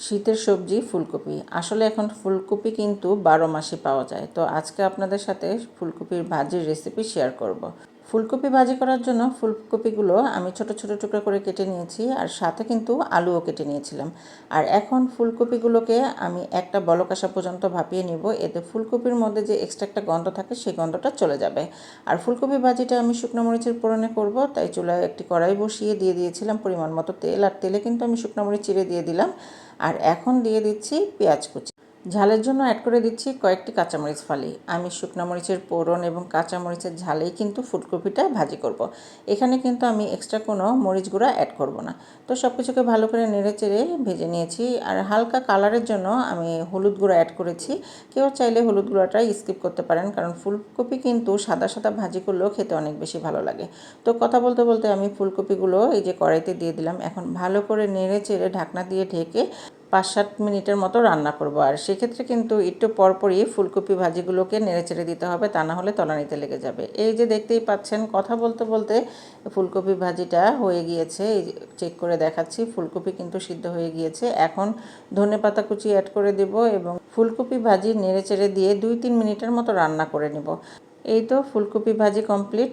শীতের সবজি, ফুলকপি আসলে এখন ফুলকপি কিন্তু বারো মাসে পাওয়া যায় তো আজকে আপনাদের সাথে ফুলকপির ভাজির রেসিপি শেয়ার করব। ফুলকপি ভাজি করার জন্য ফুলকপিগুলো আমি ছোট ছোট টুকরো করে কেটে নিয়েছি আর সাথে কিন্তু আলুও কেটে নিয়েছিলাম। আর এখন ফুলকপিগুলোকে আমি একটা বলক আসা পর্যন্ত ভাপিয়ে নিব, এতে ফুলকপির মধ্যে যে এক্সট্রা একটা গন্ধ থাকে সেই গন্ধটা চলে যাবে। আর ফুলকপি ভাজিটা আমি শুকনো মরিচের পোড়নে করব, তাই চুলায় একটি কড়াই বসিয়ে দিয়ে দিয়েছিলাম পরিমাণ মতো তেল, আর তেলে কিন্তু আমি শুকনো মরিচ চিড়ে দিয়ে দিলাম। আর এখন দিয়ে দিচ্ছি পেঁয়াজ কুচি। ঝালের জন্য অ্যাড করে দিচ্ছি কয়েকটি কাঁচামরিচ ফালি। আমি শুকনো মরিচের পোড়ন এবং কাঁচামরিচের ঝালেই কিন্তু ফুলকপিটা ভাজি করব। এখানে কিন্তু আমি এক্সট্রা কোনো মরিচ গুঁড়া অ্যাড করব না। তো সব কিছুকে ভালো করে নেড়ে চেড়ে ভেজে নিয়েছি। আর হালকা কালারের জন্য আমি হলুদ গুঁড়া অ্যাড করেছি। কেউ চাইলে হলুদ গুঁড়াটা স্কিপ করতে পারেন, কারণ ফুলকপি কিন্তু সাদা সাদা ভাজি করলেও খেতে অনেক বেশি ভালো লাগে। তো কথা বলতে বলতে আমি ফুলকপিগুলো এই যে কড়াইতে দিয়ে দিলাম। এখন ভালো করে নেড়ে চেড়ে ঢাকনা দিয়ে ঢেকে পাঁচ সাত মিনিটের মতো রান্না করব। আর সেক্ষেত্রে কিন্তু একটু পরপরই ফুলকপি ভাজিগুলোকে নেড়ে চেড়ে দিতে হবে, তা না হলে তলানিতে লেগে যাবে। এই যে দেখতেই পাচ্ছেন, কথা বলতে বলতে ফুলকপি ভাজিটা হয়ে গিয়েছে। এই চেক করে দেখাচ্ছি, ফুলকপি কিন্তু সিদ্ধ হয়ে গিয়েছে। এখন ধনে পাতা কুচি অ্যাড করে দেব এবং ফুলকপি ভাজি নেড়ে চেড়ে দিয়ে দুই তিন মিনিটের মতো রান্না করে নেব। এই তো ফুলকপি ভাজি কমপ্লিট